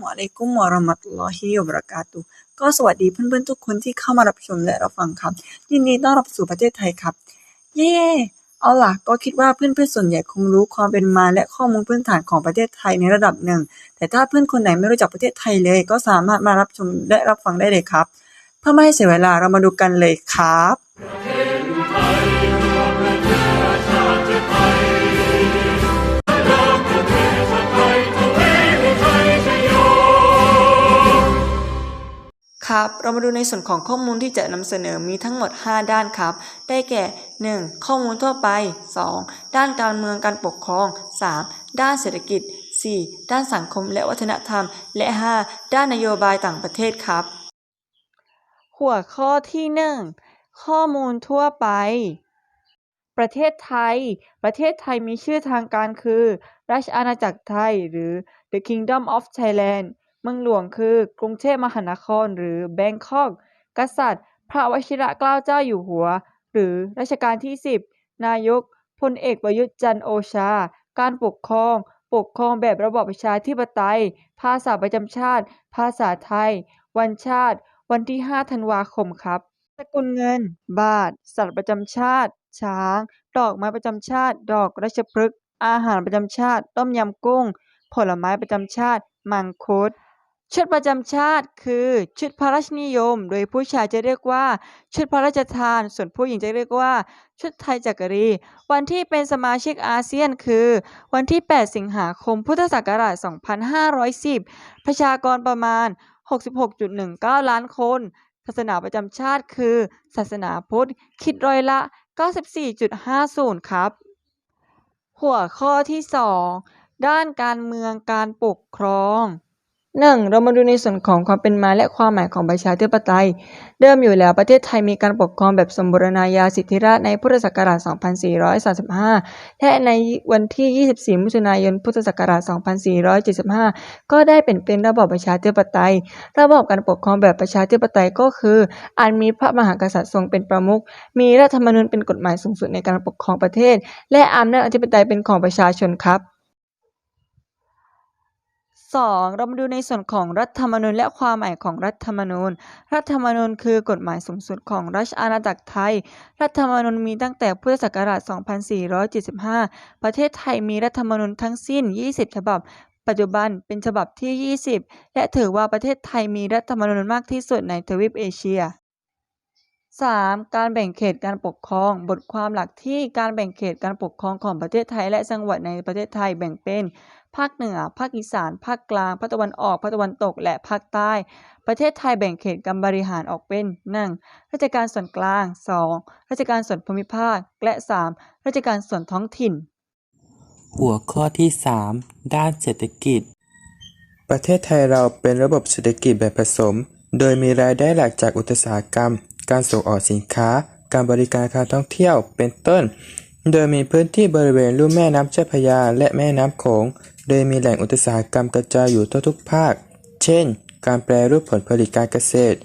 มอะลัยกุมวะเราะมะตุลลอฮิวะบะเราะกาตุก็สวัสดีเพื่อนๆทุกคนที่เข้ามารับชมและรับฟังครับ ยินดีต้อนรับสู่ประเทศไทยครับ เย้เอาล่ะก็คิดว่าเพื่อนๆส่วนใหญ่คงรู้ความเป็นมาและข้อมูลพื้นฐานของประเทศไทยในระดับหนึ่ง แต่ถ้าเพื่อนคนไหนไม่รู้จักประเทศไทยเลย ก็สามารถมารับชมและรับฟังได้เลยครับ เพื่อไม่ให้เสียเวลาเรามาดูกันเลยครับ ครับ เรามาดูในส่วนของข้อมูลที่จะนำเสนอมีทั้งหมด 5 ด้านครับ ได้แก่ 1. ข้อมูลทั่วไป 2. ด้านการเมืองการปกครอง 3. ด้านเศรษฐกิจ 4. ด้านสังคมและวัฒนธรรม และ 5. ด้านนโยบายต่างประเทศครับ หัวข้อที่ 1 ข้อมูลทั่วไป ประเทศไทย ประเทศไทยมีชื่อทางการคือ ราชอาณาจักรไทย หรือ The Kingdom of Thailand เมืองหลวงคือกรุงเทพมหานครหรือแบงคอก กษัตริย์ พระวชิรเกล้าเจ้าอยู่หัว หรือรัชกาลที่ 10 นายกพลเอกประยุทธ์จันโอชา การปกครอง ปกครองแบบระบอบประชาธิปไตย ภาษาประจำชาติ ภาษาไทย วันชาติ วันที่ 5 ธันวาคมครับสกุลเงิน บาท สัตว์ประจำชาติ ช้าง ดอกไม้ประจำชาติ ดอกราชพฤกษ์อาหารประจำชาติ ต้มยำกุ้ง ผลไม้ประจำชาติ มังคุด ชุดประจำชาติคือชุดพระราชนิยม โดยผู้ชายจะเรียกว่า ชุดพระราชทาน ส่วนผู้หญิงจะเรียกว่า ชุดไทยจักรี วันที่เป็นสมาชิกอาเซียนคือ วันที่ 8 สิงหาคม พุทธศักราช 2510 ประชากรประมาณ 66.19 ล้านคน ศาสนาประจำชาติคือ ศาสนาพุทธ คิดร้อยละ 94.50 ครับ หัวข้อที่ 2 ด้านการเมืองการปกครอง 1. เรามาดูในส่วนของความเป็นมาและความหมายของประชาธิปไตย เดิมอยู่แล้วประเทศไทยมีการปกครองแบบสมบูรณาญาสิทธิราชในพุทธศักราช 2435 และในวันที่ 24 มิถุนายน พุทธศักราช 2475 ก็ได้เป็นเป็นระบอบประชาธิปไตย ระบอบการปกครองแบบประชาธิปไตยก็คืออันมีพระมหากษัตริย์ทรงเป็นประมุข มีรัฐธรรมนูญเป็นกฎหมายสูงสุดในการปกครองประเทศ และอำนาจอธิปไตยเป็นของประชาชนครับ 2. เรามาดูในส่วนของรัฐธรรมนูญและความหมายของรัฐธรรมนูญ รัฐธรรมนูญคือกฎหมายสูงสุดของราชอาณาจักรไทย รัฐธรรมนูญมีตั้งแต่พุทธศักราช 2475 ประเทศไทยมีรัฐธรรมนูญทั้งสิ้น 20 ฉบับ ปัจจุบันเป็นฉบับที่ 20 และถือว่าประเทศไทยมีรัฐธรรมนูญมากที่สุดในทวีปเอเชีย 3. การแบ่งเขตการปกครอง บทความหลักที่การแบ่งเขตการปกครองของประเทศไทยและจังหวัดในประเทศไทยแบ่งเป็น ภาคเหนือ ภาคอีสาน ภาคกลาง ภาคตะวันออก ภาคตะวันตก และภาคใต้ ประเทศไทยแบ่งเขตการบริหารออกเป็น 1. ราชการส่วนกลาง 2. ราชการส่วนภูมิภาค และ 3. ราชการส่วนท้องถิ่น หัวข้อที่ 3 ด้านเศรษฐกิจ ประเทศไทยเราเป็นระบบเศรษฐกิจแบบผสม โดยมีรายได้หลักจากอุตสาหกรรม การส่งออกสินค้า การบริการการท่องเที่ยว เป็นต้นโดยมีพื้นที่บริเวณลุ่มแม่น้ำเจ้าพระยาและแม่น้ำโขง โดยมีแหล่งอุตสาหกรรมกระจายอยู่ทั่วทุกภาค เช่น การแปรรูปผลผลิตการเกษตร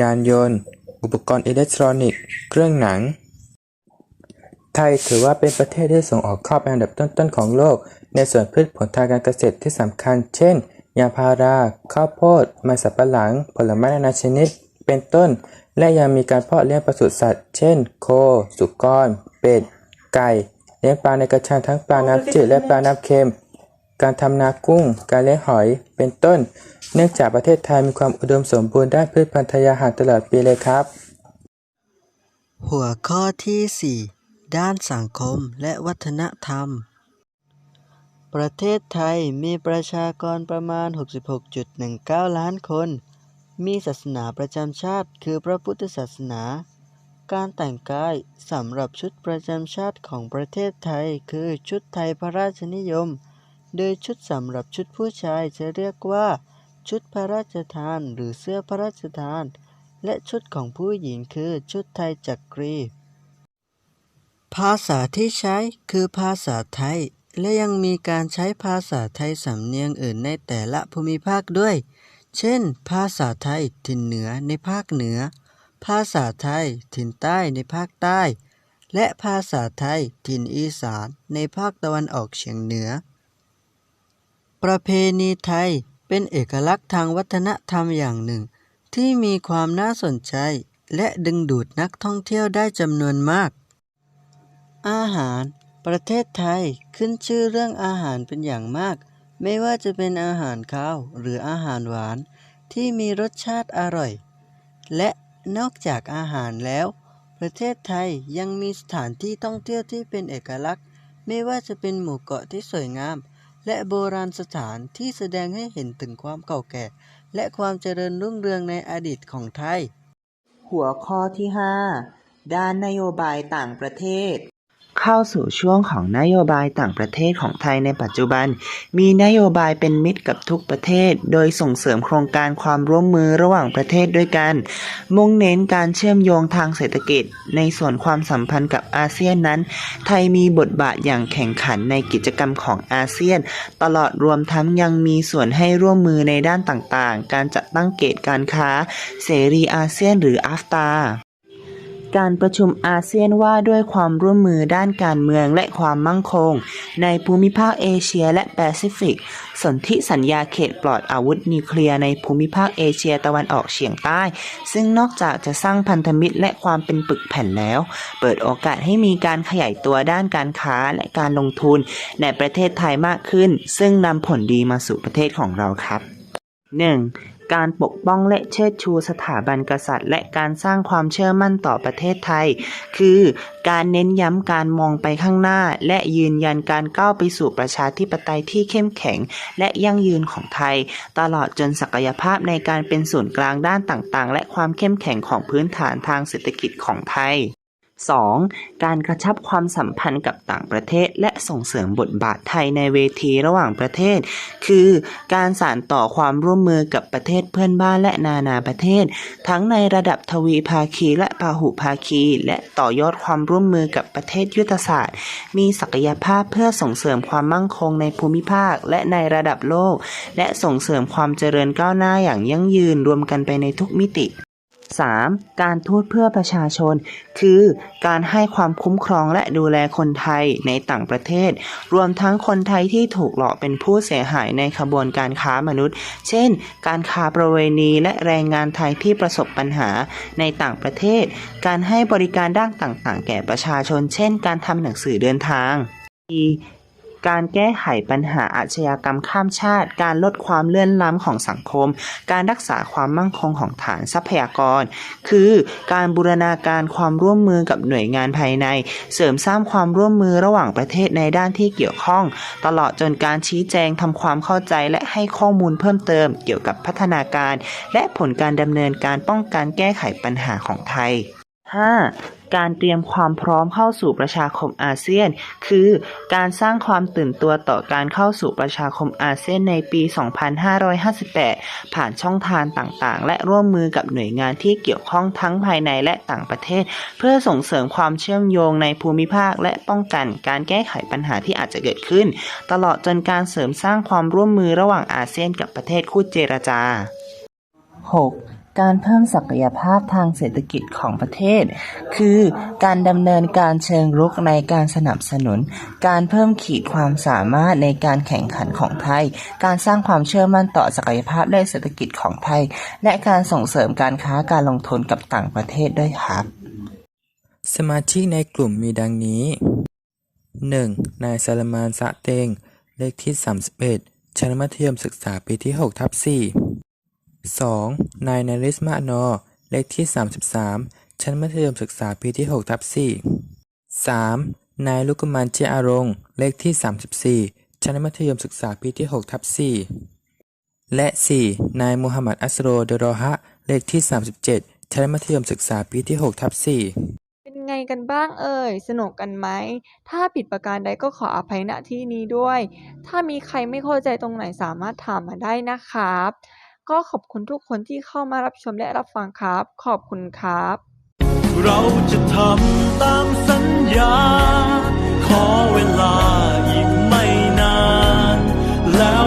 ยานยนต์ อุปกรณ์อิเล็กทรอนิกส์ เครื่องหนัง ไทยถือว่าเป็นประเทศที่ส่งออกข้าวเป็นอันดับต้นๆของโลก ในส่วนพืชผลทางการเกษตรที่สำคัญ เช่น ยางพารา ข้าวโพด มันสำปะหลัง ผลไม้นานาชนิด เป็นต้น และยังมีการเพาะเลี้ยงปศุสัตว์ เช่น โค สุกร เป็ด ไก่ เลี้ยงปลาในกระชังทั้งปลาน้ำจืดและปลาน้ำเค็ม การทำนากุ้ง การเลี้ยงหอย เป็นต้น เนื่องจากประเทศไทยมีความอุดมสมบูรณ์ด้านพืชพันธุ์ทายาหารตลอดปีเลยครับ หัวข้อที่ 4 ด้านสังคมและวัฒนธรรม ประเทศไทยมีประชากรประมาณ 66.19 ล้านคน มีศาสนาประจำชาติ คือพระพุทธศาสนา การแต่งกายสำหรับชุดประจำชาติของประเทศไทย คือชุดไทยพระราชนิยม โดยชุดสำหรับชุดผู้ชายจะเรียกว่า ชุดพระราชทานหรือเสื้อพระราชทาน และชุดของผู้หญิงคือชุดไทยจักรี ภาษาที่ใช้คือภาษาไทย และยังมีการใช้ภาษาไทยสำเนียงอื่นในแต่ละภูมิภาคด้วย เช่น ภาษาไทยถิ่นเหนือในภาคเหนือ ภาษาไทยถิ่นใต้ในภาคใต้ และภาษาไทยถิ่นอีสานในภาคตะวันออกเฉียงเหนือ ประเพณีไทยเป็นเอกลักษณ์ทางวัฒนธรรมอย่างหนึ่ง ที่มีความน่าสนใจ และดึงดูดนักท่องเที่ยวได้จำนวนมาก อาหาร ประเทศไทยขึ้นชื่อเรื่องอาหารเป็นอย่างมาก ไม่ว่าจะเป็นอาหารข้าวหรืออาหารหวาน ที่มีรสชาติอร่อย และนอกจากอาหารแล้ว ประเทศไทยยังมีสถานที่ท่องเที่ยวที่เป็นเอกลักษณ์ ไม่ว่าจะเป็นหมู่เกาะที่สวยงาม และโบราณสถานที่แสดงให้เห็นถึงความเก่าแก่ และความเจริญรุ่งเรืองในอดีตของไทย หัวข้อที่ 5 ด้านนโยบายต่างประเทศ เข้าสู่ช่วงของนโยบายต่างประเทศของไทยในปัจจุบัน มีนโยบายเป็นมิตรกับทุกประเทศ โดยส่งเสริมโครงการความร่วมมือระหว่างประเทศด้วยกัน มุ่งเน้นการเชื่อมโยงทางเศรษฐกิจ ในส่วนความสัมพันธ์กับอาเซียนนั้น ไทยมีบทบาทอย่างแข่งขันในกิจกรรมของอาเซียน ตลอดรวมทั้งยังมีส่วนให้ร่วมมือในด้านต่างๆ การจัดตั้งเกตการค้า เสรีอาเซียนหรืออาฟตา การประชุมอาเซียนว่าด้วยความร่วมมือด้านการเมืองและความมั่งคง ในภูมิภาคเอเชียและแปซิฟิก สนธิสัญญาเขตปลอดอาวุธนิวเคลียร์ในภูมิภาคเอเชียตะวันออกเฉียงใต้ ซึ่งนอกจากจะสร้างพันธมิตรและความเป็นปึกแผ่นแล้ว เปิดโอกาสให้มีการขยายตัวด้านการค้าและการลงทุนในประเทศไทยมากขึ้น ซึ่งนำผลดีมาสู่ประเทศของเราครับ 1. การปกป้องและเชิดชูสถาบันกษัตริย์ และการสร้างความเชื่อมั่นต่อประเทศไทย คือการเน้นย้ำการมองไปข้างหน้า และยืนยันการก้าวไปสู่ประชาธิปไตยที่เข้มแข็ง และยั่งยืนของไทย ตลอดจนศักยภาพในการเป็นศูนย์กลางด้านต่างๆ และความเข้มแข็งของพื้นฐานทางเศรษฐกิจของไทย 2. การกระชับความสัมพันธ์กับต่างประเทศ และส่งเสริมบทบาทไทยในเวทีระหว่างประเทศ คือการสานต่อความร่วมมือกับประเทศเพื่อนบ้านและนานาประเทศ ทั้งในระดับทวีภาคีและพาหุภาคี และต่อยอดความร่วมมือกับประเทศยุทธศาสตร์ มีศักยภาพเพื่อส่งเสริมความมั่งคงในภูมิภาคและในระดับโลก และส่งเสริมความเจริญก้าวหน้าอย่างยั่งยืนรวมกันไปในทุกมิติ 3. การทูตเพื่อประชาชน คือการให้ความคุ้มครองและดูแลคนไทยในต่างประเทศ รวมทั้งคนไทยที่ถูกหลอกเป็นผู้เสียหายในขบวนการค้ามนุษย์ เช่น การค้าประเวณีและแรงงานไทยที่ประสบปัญหาในต่างประเทศ การให้บริการด้านต่างๆ แก่ประชาชน เช่น การทำหนังสือเดินทาง การแก้ไขปัญหาอาชญากรรมข้ามชาติ การลดความเลื่อนล้ำของสังคม การรักษาความมั่งคงของฐานทรัพยากร คือการบูรณาการความร่วมมือกับหน่วยงานภายใน เสริมสร้างความร่วมมือระหว่างประเทศในด้านที่เกี่ยวข้อง ตลอดจนการชี้แจงทำความเข้าใจและให้ข้อมูลเพิ่มเติม เกี่ยวกับพัฒนาการ และผลการดำเนินการป้องกันแก้ไขปัญหาของไทย 5. การเตรียมความพร้อมเข้าสู่ประชาคมอาเซียน คือการสร้างความตื่นตัวต่อการเข้าสู่ประชาคมอาเซียนในปี 2558 ผ่านช่องทางต่างๆ และร่วมมือกับหน่วยงานที่เกี่ยวข้องทั้งภายในและต่างประเทศ เพื่อส่งเสริมความเชื่อมโยงในภูมิภาค และป้องกันการแก้ไขปัญหาที่อาจจะเกิดขึ้น ตลอดจนการเสริมสร้างความร่วมมือระหว่างอาเซียนกับประเทศคู่เจรจา 6. การเพิ่มศักยภาพทางเศรษฐกิจของประเทศ คือการดำเนินการเชิงรุกในการสนับสนุน การเพิ่มขีดความสามารถในการแข่งขันของไทย การสร้างความเชื่อมั่นต่อศักยภาพและเศรษฐกิจของไทย และการส่งเสริมการค้าการลงทุนกับต่างประเทศด้วยครับสมาชิกในกลุ่มมีดังนี้ 1. นายซาลมานสะเตง เลขที่ 31 ชั้นมัธยมศึกษาปีที่ 6 ทับ4 2. นายนาริสมาโนอ เลขที่ 33 ชั้นมัธยมศึกษาปีที่6ทับ4 3. นายลุกมันเจอารงค์เลขที่ 34 ชั้นมัธยมศึกษาปีที่6ทับ4และ 4. นายมูฮัมหมัดอัสโรเดโรฮะ เลขที่ 37 ชั้นมัธยมศึกษาปีที่6ทับ4เป็นไงกันบ้างเอ่ย สนุกกันไหม ถ้าผิดประการใดก็ขออภัยณที่นี้ด้วย ถ้ามีใครไม่เข้าใจตรงไหนสามารถถามมาได้นะครับ ก็ขอบคุณทุกคนที่เข้ามารับชมและรับฟังครับ ขอบคุณครับ เราจะทำตามสัญญา ขอเวลาอีกไม่นาน แล้ว